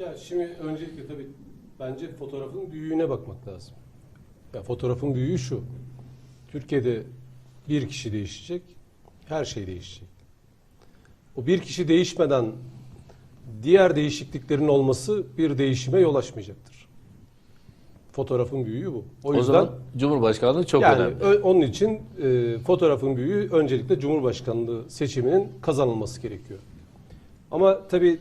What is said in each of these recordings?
Ya şimdi öncelikle tabii bence fotoğrafın büyüğüne bakmak lazım. Ya fotoğrafın büyüğü şu. Türkiye'de bir kişi değişecek, her şey değişecek. O bir kişi değişmeden diğer değişikliklerin olması bir değişime yol açmayacaktır. Fotoğrafın büyüğü bu. O O, yüzden zaman Cumhurbaşkanlığı çok yani önemli. ö- onun için e, fotoğrafın büyüğü öncelikle Cumhurbaşkanlığı seçiminin kazanılması gerekiyor. Ama tabii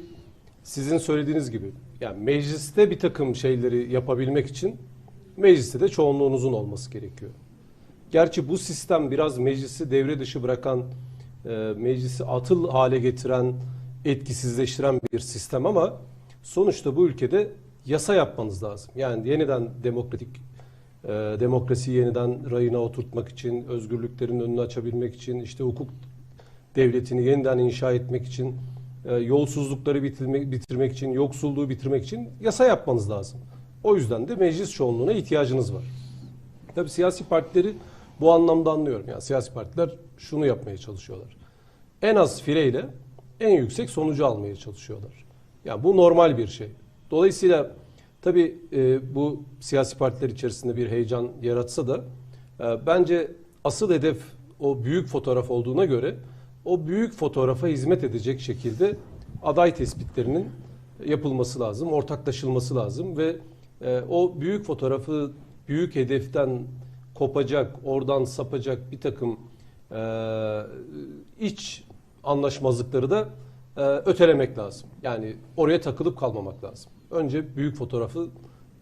sizin söylediğiniz gibi yani mecliste bir takım şeyleri yapabilmek için mecliste de çoğunluğunuzun olması gerekiyor. Gerçi bu sistem biraz meclisi devre dışı bırakan, e, meclisi atıl hale getiren, etkisizleştiren bir sistem ama sonuçta bu ülkede yasa yapmanız lazım. Yani yeniden demokratik e, demokrasiyi yeniden rayına oturtmak için, özgürlüklerin önünü açabilmek için, işte hukuk devletini yeniden inşa etmek için, e, yolsuzlukları bitirmek, bitirmek için, yoksulluğu bitirmek için yasa yapmanız lazım. O yüzden de meclis çoğunluğuna ihtiyacınız var. Tabii siyasi partileri bu anlamda anlıyorum. Yani siyasi partiler şunu yapmaya çalışıyorlar. En az fileyle en yüksek sonucu almaya çalışıyorlar. Yani bu normal bir şey. Dolayısıyla tabii e, bu siyasi partiler içerisinde bir heyecan yaratsa da e, bence asıl hedef o büyük fotoğraf olduğuna göre o büyük fotoğrafa hizmet edecek şekilde aday tespitlerinin yapılması lazım, ortaklaşılması lazım ve e, o büyük fotoğrafı büyük hedeften kopacak, oradan sapacak bir takım e, iç anlaşmazlıkları da e, ötelemek lazım. Yani oraya takılıp kalmamak lazım. Önce büyük fotoğrafı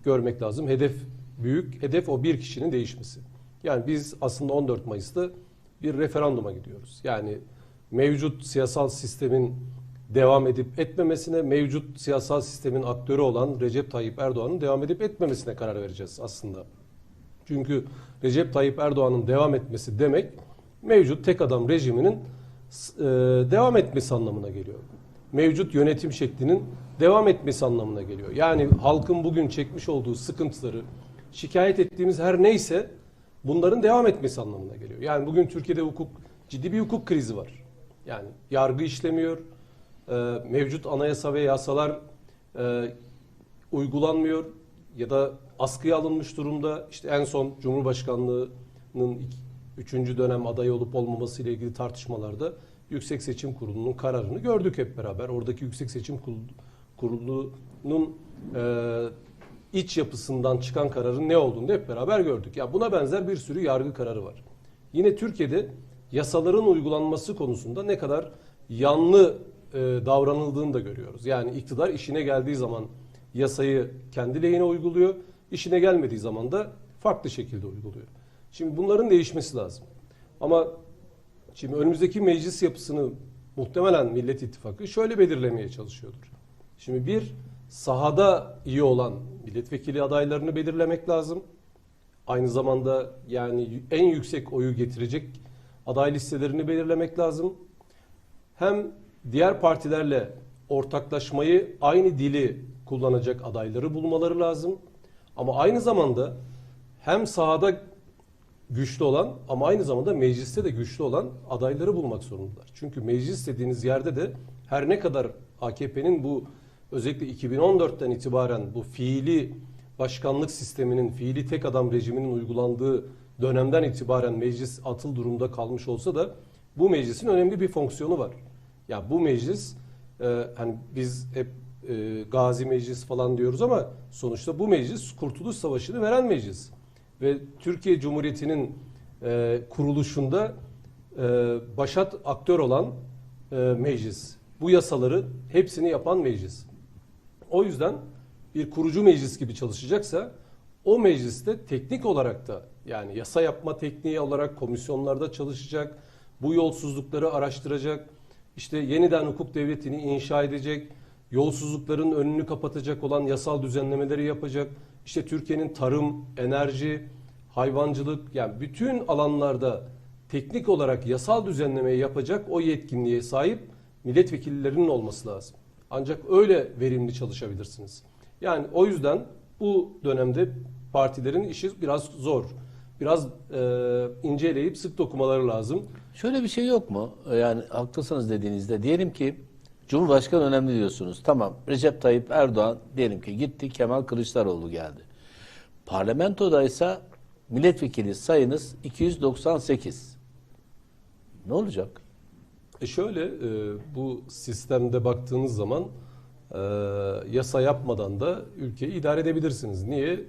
görmek lazım. Hedef büyük, hedef o bir kişinin değişmesi. Yani biz aslında 14 Mayıs'ta bir referanduma gidiyoruz. Yani mevcut siyasal sistemin devam edip etmemesine, mevcut siyasal sistemin aktörü olan Recep Tayyip Erdoğan'ın devam edip etmemesine karar vereceğiz aslında. Çünkü Recep Tayyip Erdoğan'ın devam etmesi demek mevcut tek adam rejiminin e, devam etmesi anlamına geliyor. Mevcut yönetim şeklinin devam etmesi anlamına geliyor. Yani halkın bugün çekmiş olduğu sıkıntıları, şikayet ettiğimiz her neyse bunların devam etmesi anlamına geliyor. Yani bugün Türkiye'de hukuk ciddi bir hukuk krizi var. Yani yargı işlemiyor, e, mevcut anayasa ve yasalar e, uygulanmıyor ya da askıya alınmış durumda. İşte en son Cumhurbaşkanlığının üçüncü dönem adayı olup olmaması ile ilgili tartışmalarda Yüksek Seçim Kurulu'nun kararını gördük hep beraber. Oradaki Yüksek Seçim Kurulu- Kurulu'nun e, iç yapısından çıkan kararın ne olduğunu hep beraber gördük. Ya buna benzer bir sürü yargı kararı var. Yine Türkiye'de yasaların uygulanması konusunda ne kadar yanlı e, davranıldığını da görüyoruz. Yani iktidar işine geldiği zaman yasayı kendi lehine uyguluyor, işine gelmediği zaman da farklı şekilde uyguluyor. Şimdi bunların değişmesi lazım. Ama şimdi önümüzdeki meclis yapısını muhtemelen Millet İttifakı şöyle belirlemeye çalışıyordur. Şimdi bir sahada iyi olan milletvekili adaylarını belirlemek lazım. Aynı zamanda yani en yüksek oyu getirecek aday listelerini belirlemek lazım. Hem diğer partilerle ortaklaşmayı aynı dili kullanacak adayları bulmaları lazım. Ama aynı zamanda hem sahada güçlü olan ama aynı zamanda mecliste de güçlü olan adayları bulmak zorundalar. Çünkü meclis dediğiniz yerde de her ne kadar AKP'nin bu özellikle 2014'ten itibaren bu fiili başkanlık sisteminin, fiili tek adam rejiminin uygulandığı dönemden itibaren meclis atıl durumda kalmış olsa da bu meclisin önemli bir fonksiyonu var. Ya bu meclis e, hani biz hep e, gazi meclis falan diyoruz ama sonuçta bu meclis Kurtuluş Savaşı'nı veren meclis. Ve Türkiye Cumhuriyeti'nin e, kuruluşunda e, başat aktör olan e, meclis. Bu yasaları hepsini yapan meclis. O yüzden bir kurucu meclis gibi çalışacaksa o mecliste teknik olarak da yani yasa yapma tekniği olarak komisyonlarda çalışacak, bu yolsuzlukları araştıracak, işte yeniden hukuk devletini inşa edecek, yolsuzlukların önünü kapatacak olan yasal düzenlemeleri yapacak. İşte Türkiye'nin tarım, enerji, hayvancılık yani bütün alanlarda teknik olarak yasal düzenlemeyi yapacak o yetkinliğe sahip milletvekillerinin olması lazım. Ancak öyle verimli çalışabilirsiniz. Yani o yüzden bu dönemde partilerin işi biraz zor. Biraz e, inceleyip sık dokumaları lazım. Şöyle bir şey yok mu? Yani haklısınız dediğinizde. Diyelim ki Cumhurbaşkanı önemli diyorsunuz. Tamam. Recep Tayyip Erdoğan diyelim ki gitti Kemal Kılıçdaroğlu geldi. Parlamentoda ise milletvekili sayınız 298. Ne olacak? E şöyle e, bu sistemde baktığınız zaman e, yasa yapmadan da ülkeyi idare edebilirsiniz. Niye?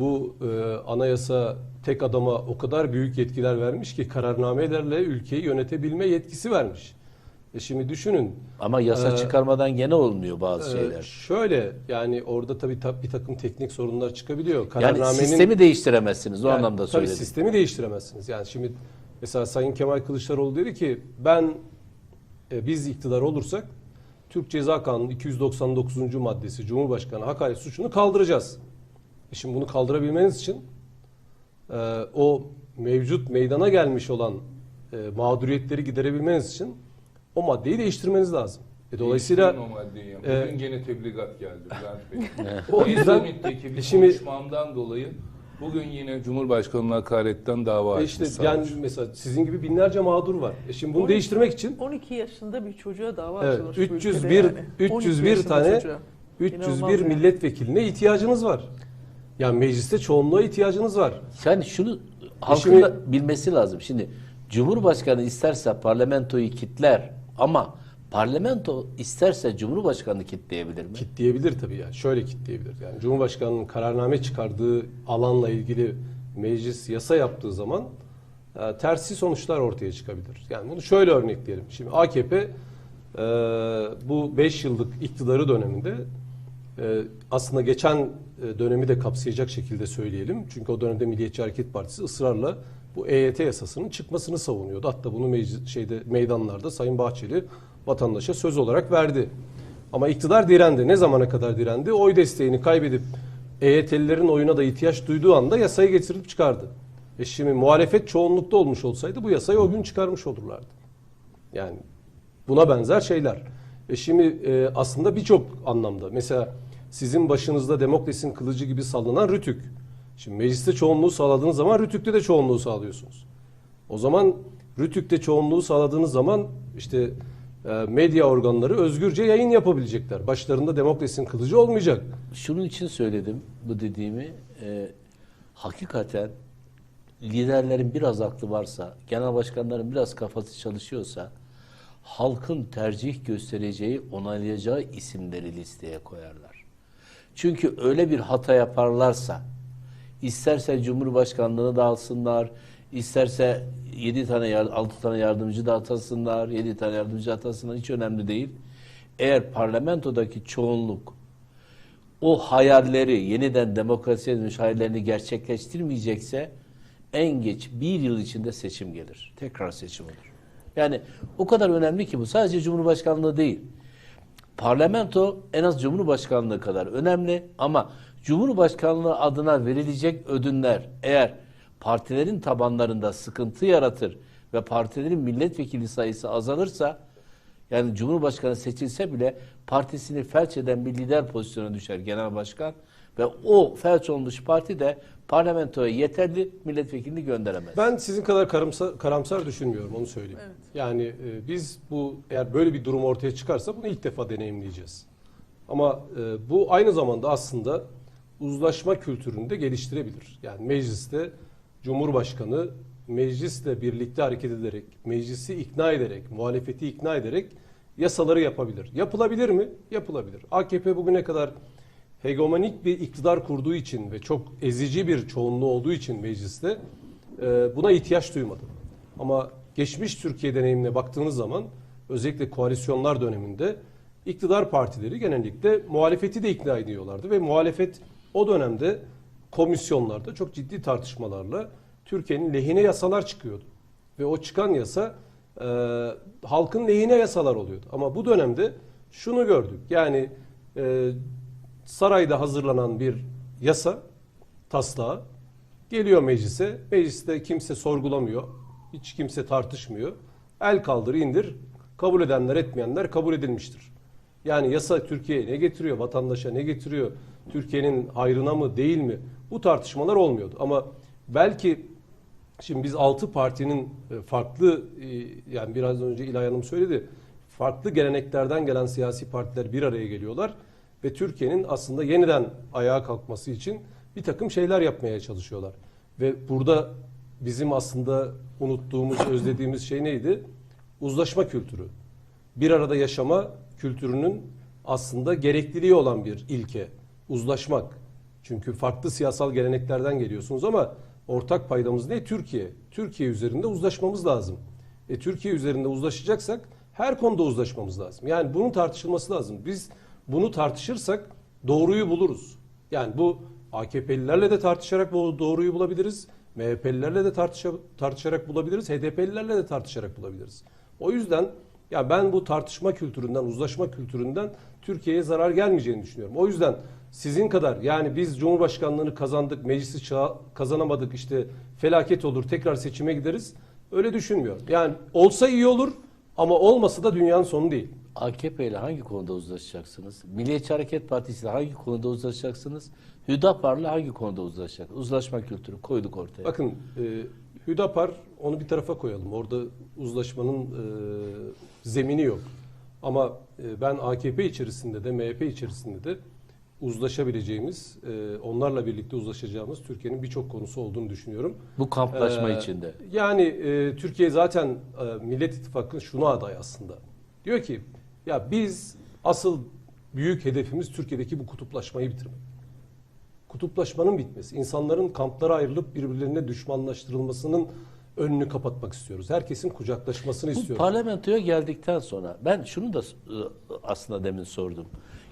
Bu e, anayasa tek adama o kadar büyük yetkiler vermiş ki kararnamelerle ülkeyi yönetebilme yetkisi vermiş. E şimdi düşünün. Ama yasa Ee, çıkarmadan gene olmuyor bazı e, şeyler. şöyle yani orada tabii ta- bir takım teknik sorunlar çıkabiliyor. Yani Kararnamenin- sistemi değiştiremezsiniz o Yani anlamda tabii söyledim. sistemi değiştiremezsiniz. Yani şimdi mesela Sayın Kemal Kılıçdaroğlu dedi ki ben e, biz iktidar olursak Türk Ceza Kanunu 299. maddesi Cumhurbaşkanı hakaret suçunu kaldıracağız. E şimdi bunu kaldırabilmeniz için e, o mevcut meydana gelmiş olan e, mağduriyetleri giderebilmeniz için o maddeyi değiştirmeniz lazım. E, dolayısıyla o maddeyi. e, Bugün gene tebligat geldi Bülent Bey. o yüzden bir şimdi konuşmamdan dolayı bugün yine Cumhurbaşkanı'na hakaretten dava e açmış işte yani savcı. mesela sizin gibi binlerce mağdur var. E şimdi bunu 12 değiştirmek için 12 yaşında bir çocuğa dava Evet, açılmış bu ülkede 301 yani. 12 301 yaşında tane çocuğa. 301 İnanılmaz yani. milletvekiline ihtiyacınız var. Yani mecliste çoğunluğa ihtiyacınız var. Yani şunu halkın şimdi- da bilmesi lazım. Şimdi Cumhurbaşkanı isterse parlamentoyu kitler ama parlamento isterse Cumhurbaşkanı kitleyebilir mi? Kitleyebilir tabii yani. Şöyle kitleyebilir. Yani Cumhurbaşkanının kararname çıkardığı alanla ilgili meclis yasa yaptığı zaman e, tersi sonuçlar ortaya çıkabilir. Yani bunu şöyle örnekleyelim. Şimdi AKP e, bu 5 yıllık iktidarı döneminde aslında geçen e, dönemi de kapsayacak şekilde söyleyelim. Çünkü o dönemde Milliyetçi Hareket Partisi ısrarla bu EYT yasasının çıkmasını savunuyordu. Hatta bunu şeyde meydanlarda Sayın Bahçeli vatandaşa söz olarak verdi. Ama iktidar direndi. Ne zamana kadar direndi? Oy desteğini kaybedip EYT'lilerin oyuna da ihtiyaç duyduğu anda yasayı getirip çıkardı. E şimdi muhalefet çoğunlukta olmuş olsaydı bu yasayı o gün çıkarmış olurlardı. Yani buna benzer şeyler. E şimdi e, aslında birçok anlamda mesela sizin başınızda demokrasinin kılıcı gibi sallanan Rütük. Şimdi mecliste çoğunluğu sağladığınız zaman Rütük'te de çoğunluğu sağlıyorsunuz. O zaman Rütük'te çoğunluğu sağladığınız zaman işte e, medya organları özgürce yayın yapabilecekler. Başlarında demokrasinin kılıcı olmayacak. Şunun için söyledim bu dediğimi. Ee, hakikaten liderlerin biraz aklı varsa, genel başkanların biraz kafası çalışıyorsa halkın tercih göstereceği, onaylayacağı isimleri listeye koyarlar. Çünkü öyle bir hata yaparlarsa isterse Cumhurbaşkanlığını da isterse 7 tane 6 tane yardımcı da atasınlar, 7 tane yardımcı atasınlar hiç önemli değil. Eğer parlamentodaki çoğunluk o hayalleri yeniden demokrasiye dönüş hayallerini gerçekleştirmeyecekse en geç bir yıl içinde seçim gelir. Tekrar seçim olur. Yani o kadar önemli ki bu. Sadece Cumhurbaşkanlığı değil. Parlamento en az Cumhurbaşkanlığı kadar önemli ama Cumhurbaşkanlığı adına verilecek ödünler eğer partilerin tabanlarında sıkıntı yaratır ve partilerin milletvekili sayısı azalırsa yani Cumhurbaşkanı seçilse bile partisini felç eden bir lider pozisyona düşer genel başkan ve o felç olmuş parti de parlamentoya yeterli milletvekilini gönderemez. Ben sizin kadar karamsar, karamsar düşünmüyorum onu söyleyeyim. Yani e, biz bu eğer böyle bir durum ortaya çıkarsa bunu ilk defa deneyimleyeceğiz. Ama e, bu aynı zamanda aslında uzlaşma kültürünü de geliştirebilir. Yani mecliste Cumhurbaşkanı meclisle birlikte hareket ederek, meclisi ikna ederek, muhalefeti ikna ederek yasaları yapabilir. Yapılabilir mi? Yapılabilir. AKP bugüne kadar hegemonik bir iktidar kurduğu için ve çok ezici bir çoğunluğu olduğu için mecliste e, buna ihtiyaç duymadı. Ama geçmiş Türkiye deneyimine baktığınız zaman özellikle koalisyonlar döneminde iktidar partileri genellikle muhalefeti de ikna ediyorlardı ve muhalefet o dönemde komisyonlarda çok ciddi tartışmalarla Türkiye'nin lehine yasalar çıkıyordu. Ve o çıkan yasa e, halkın lehine yasalar oluyordu. Ama bu dönemde şunu gördük. Yani e, sarayda hazırlanan bir yasa taslağı geliyor meclise. Mecliste kimse sorgulamıyor. Hiç kimse tartışmıyor. El kaldır indir. Kabul edenler etmeyenler kabul edilmiştir. Yani yasa Türkiye'ye ne getiriyor? Vatandaşa ne getiriyor? Türkiye'nin hayrına mı değil mi? Bu tartışmalar olmuyordu. Ama belki şimdi biz altı partinin e, farklı e, yani biraz önce İlay Hanım söyledi. farklı geleneklerden gelen siyasi partiler bir araya geliyorlar ve Türkiye'nin aslında yeniden ayağa kalkması için bir takım şeyler yapmaya çalışıyorlar. Ve burada bizim aslında unuttuğumuz, özlediğimiz şey neydi? Uzlaşma kültürü. Bir arada yaşama kültürünün aslında gerekliliği olan bir ilke. Uzlaşmak. Çünkü farklı siyasal geleneklerden geliyorsunuz ama ortak paydamız ne? Türkiye. Türkiye üzerinde uzlaşmamız lazım. E, Türkiye üzerinde uzlaşacaksak her konuda uzlaşmamız lazım. Yani bunun tartışılması lazım. Biz bunu tartışırsak doğruyu buluruz. Yani bu AKP'lilerle de tartışarak bu doğruyu bulabiliriz. MHP'lilerle de tartışa- tartışarak bulabiliriz. HDP'lilerle de tartışarak bulabiliriz. O yüzden ya ben bu tartışma kültüründen, uzlaşma kültüründen Türkiye'ye zarar gelmeyeceğini düşünüyorum. O yüzden sizin kadar yani biz Cumhurbaşkanlığını kazandık, meclisi kazanamadık işte felaket olur tekrar seçime gideriz. Öyle düşünmüyorum. Yani olsa iyi olur ama olmasa da dünyanın sonu değil. AKP ile hangi konuda uzlaşacaksınız? Milliyetçi Hareket Partisi ile hangi konuda uzlaşacaksınız? Hüdapar'la hangi konuda uzlaşacaksınız? Uzlaşma kültürü koyduk ortaya. Bakın e, Hüdapar onu bir tarafa koyalım. Orada uzlaşmanın e, zemini yok. Ama e, ben AKP içerisinde de MHP içerisinde de uzlaşabileceğimiz, e, onlarla birlikte uzlaşacağımız Türkiye'nin birçok konusu olduğunu düşünüyorum. Bu kamplaşma Ee, içinde. Yani e, Türkiye zaten e, Millet İttifakı'nın şuna aday aslında. Diyor ki ya biz asıl büyük hedefimiz Türkiye'deki bu kutuplaşmayı bitirmek. Kutuplaşmanın bitmesi, insanların kamplara ayrılıp birbirlerine düşmanlaştırılmasının önünü kapatmak istiyoruz. Herkesin kucaklaşmasını Bu istiyoruz. parlamentoya geldikten sonra ben şunu da e, aslında demin sordum.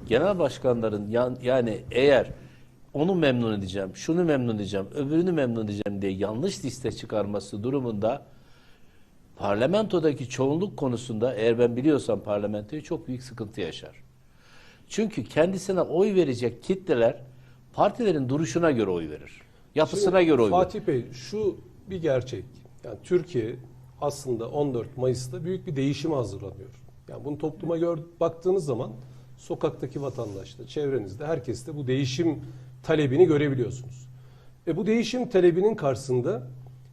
Genel başkanların yan- yani eğer onu memnun edeceğim, şunu memnun edeceğim, öbürünü memnun edeceğim diye yanlış liste çıkarması durumunda parlamentodaki çoğunluk konusunda eğer ben biliyorsam parlamentoyu çok büyük sıkıntı yaşar. Çünkü kendisine oy verecek kitleler partilerin duruşuna göre oy verir. Yapısına Şimdi göre oy verir. Fatih Bey şu bir gerçek. Yani Türkiye aslında 14 Mayıs'ta büyük bir değişime hazırlanıyor. Yani bunu topluma gör, baktığınız zaman sokaktaki vatandaşta, çevrenizde, herkeste bu değişim talebini görebiliyorsunuz. E bu değişim talebinin karşısında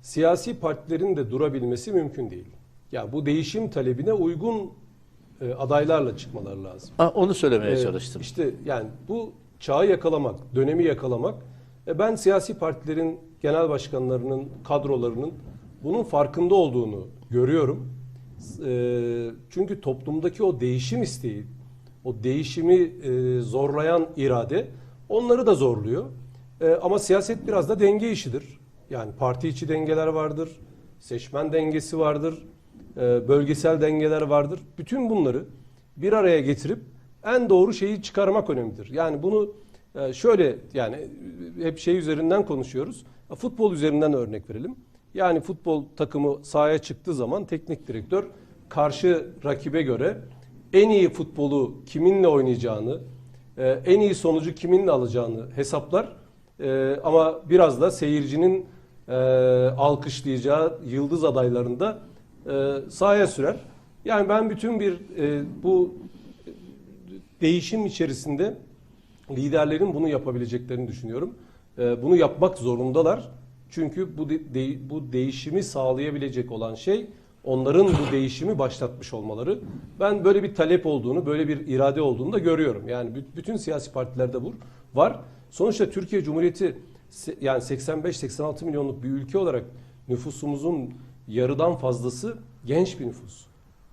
siyasi partilerin de durabilmesi mümkün değil. Yani bu değişim talebine uygun e, adaylarla çıkmaları lazım. Ha, onu söylemeye Ee, çalıştım. İşte yani bu çağı yakalamak, dönemi yakalamak. E ben siyasi partilerin genel başkanlarının, kadrolarının bunun farkında olduğunu görüyorum. E, çünkü toplumdaki o değişim isteği, o değişimi e, zorlayan irade onları da zorluyor. E, ama siyaset biraz da denge işidir. Yani parti içi dengeler vardır, seçmen dengesi vardır, e, bölgesel dengeler vardır. Bütün bunları bir araya getirip en doğru şeyi çıkarmak önemlidir. Yani bunu e, şöyle yani hep şey üzerinden konuşuyoruz. E, Futbol üzerinden örnek verelim. Yani futbol takımı sahaya çıktığı zaman teknik direktör karşı rakibe göre en iyi futbolu kiminle oynayacağını, en iyi sonucu kiminle alacağını hesaplar. Ama biraz da seyircinin e, alkışlayacağı yıldız adaylarını da e, sahaya sürer. Yani ben bütün bir e, bu değişim içerisinde liderlerin bunu yapabileceklerini düşünüyorum. Ee, bunu yapmak zorundalar. Çünkü bu de- de- bu değişimi sağlayabilecek olan şey onların bu değişimi başlatmış olmaları. Ben böyle bir talep olduğunu, böyle bir irade olduğunu da görüyorum. Yani bü- bütün siyasi partilerde bu var. Sonuçta Türkiye Cumhuriyeti yani 85-86 milyonluk bir ülke olarak nüfusumuzun yarıdan fazlası genç bir nüfus.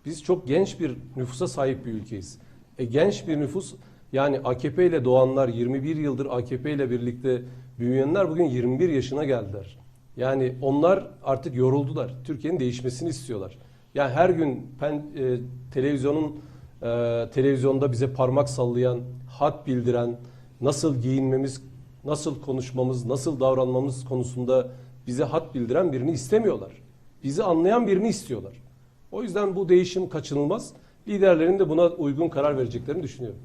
Biz çok genç bir nüfusa sahip bir ülkeyiz. E, genç bir nüfus yani AKP ile doğanlar 21 yıldır AKP ile birlikte büyüyenler bugün 21 yaşına geldiler. Yani onlar artık yoruldular. Türkiye'nin değişmesini istiyorlar. Yani her gün pen, e, televizyonun e, televizyonda bize parmak sallayan, hat bildiren, nasıl giyinmemiz, nasıl konuşmamız, nasıl davranmamız konusunda bize hat bildiren birini istemiyorlar. Bizi anlayan birini istiyorlar. O yüzden bu değişim kaçınılmaz. Liderlerin de buna uygun karar vereceklerini düşünüyorum.